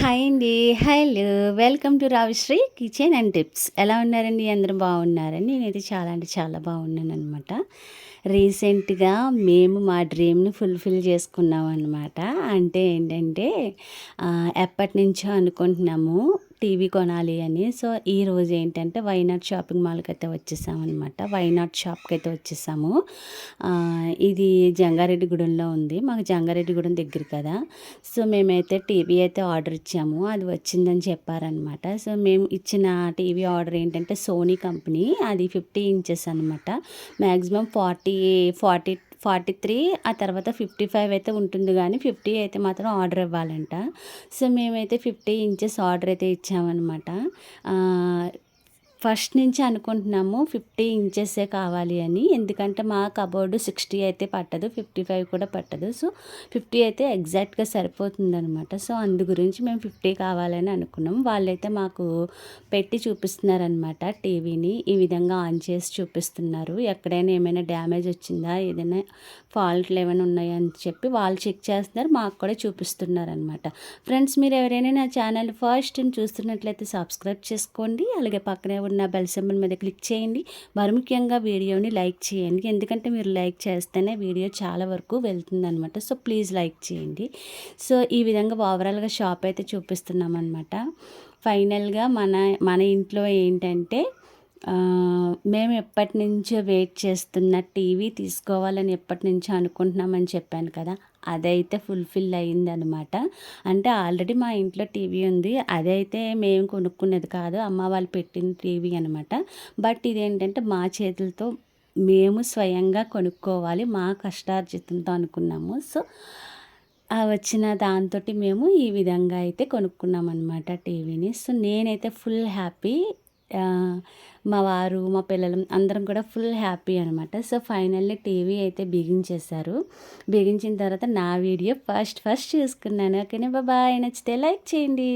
Hi అండి. Hello welcome to Ravishri kitchen and tips. ఎలా ఉన్నారండి? అందరూ బాగున్నారని నేనైతే చాలా అంటే చాలా బాగున్నాను అనమాట రీసెంట్గా మేము మా డ్రీమ్ని ఫుల్ఫిల్ చేసుకున్నాం అనమాట అంటే ఏంటంటే ఎప్పటి నుంచో అనుకుంటున్నాము టీవీ కొనాలి అని. సో ఈ రోజు ఏంటంటే వైనాట్ షాపింగ్ మాల్కి అయితే వచ్చేసామన్నమాట వైనాట్ షాప్కి అయితే వచ్చేసాము. ఇది జంగారెడ్డిగూడెంలో ఉంది. మాకు జంగారెడ్డిగూడెం దగ్గర కదా. సో మేమైతే టీవీ అయితే ఆర్డర్ ఇచ్చాము. అది వచ్చిందని చెప్పారనమాట సో మేము ఇచ్చిన టీవీ ఆర్డర్ ఏంటంటే సోనీ కంపెనీ. అది ఫిఫ్టీ ఇంచెస్ అనమాట maximum forty forty forty three ఆ తర్వాత ఫిఫ్టీ ఫైవ్ అయితే ఉంటుంది కానీ ఫిఫ్టీ అయితే మాత్రం ఆర్డర్ ఇవ్వాలంట. సో మేమైతే ఫిఫ్టీ ఇంచెస్ ఆర్డర్ అయితే ఇచ్చామన్నమాట. ఫస్ట్ నుంచి అనుకుంటున్నాము ఫిఫ్టీ ఇంచెసే కావాలి అని. ఎందుకంటే మా కబోర్డు సిక్స్టీ అయితే పట్టదు ఫిఫ్టీ ఫైవ్ కూడా పట్టదు. సో ఫిఫ్టీ అయితే ఎగ్జాక్ట్గా సరిపోతుందనమాట సో అందు గురించి మేము ఫిఫ్టీ కావాలని అనుకున్నాం. వాళ్ళైతే మాకు పెట్టి చూపిస్తున్నారనమాట టీవీని. ఈ విధంగా ఆన్ చేసి చూపిస్తున్నారు. ఎక్కడైనా ఏమైనా డ్యామేజ్ వచ్చిందా ఏదైనా ఫాల్ట్లు ఏమైనా ఉన్నాయా అని చెప్పి వాళ్ళు చెక్ చేస్తున్నారు. మాకు కూడా చూపిస్తున్నారు అనమాట ఫ్రెండ్స్ మీరు ఎవరైనా నా ఛానల్ ఫస్ట్ చూస్తున్నట్లయితే సబ్స్క్రైబ్ చేసుకోండి. అలాగే పక్కనే ఉన్న బెల్ సింబల్ మీద క్లిక్ చేయండి. మరి ముఖ్యంగా వీడియోని లైక్ చేయండి. ఎందుకంటే మీరు లైక్ చేస్తేనే వీడియో చాలా వరకు వెళ్తుందనమాట సో ప్లీజ్ లైక్ చేయండి. సో ఈ విధంగా ఓవరాల్గా షాప్ అయితే చూపిస్తున్నాం అనమాట ఫైనల్గా మన మన ఇంట్లో ఏంటంటే మేము ఎప్పటి నుంచో వెయిట్ చేస్తున్న టీవీ తీసుకోవాలని ఎప్పటి నుంచో అనుకుంటున్నామని చెప్పాను కదా అదైతే ఫుల్ఫిల్ అయిందనమాట అంటే ఆల్రెడీ మా ఇంట్లో టీవీ ఉంది అదైతే మేము కొనుక్కునేది కాదు అమ్మ వాళ్ళు పెట్టిన టీవీ అనమాట బట్ ఇదేంటంటే మా చేతులతో మేము స్వయంగా కొనుక్కోవాలి మా కష్టార్జితంతో అనుకున్నాము. సో ఆ వచ్చిన దాంతో మేము ఈ విధంగా అయితే కొనుక్కున్నాం అనమాట టీవీని. సో నేనైతే ఫుల్ హ్యాపీ మా వారు మా పిల్లలు అందరం కూడా ఫుల్ హ్యాపీ అనమాట సో ఫైనల్లీ టీవీ అయితే బిగించేశారు. బిగించిన తర్వాత నా వీడియో ఫస్ట్ ఫస్ట్ చూసుకున్నాను. ఓకేనా? బాబాయ్ నచ్చితే లైక్ చేయండి.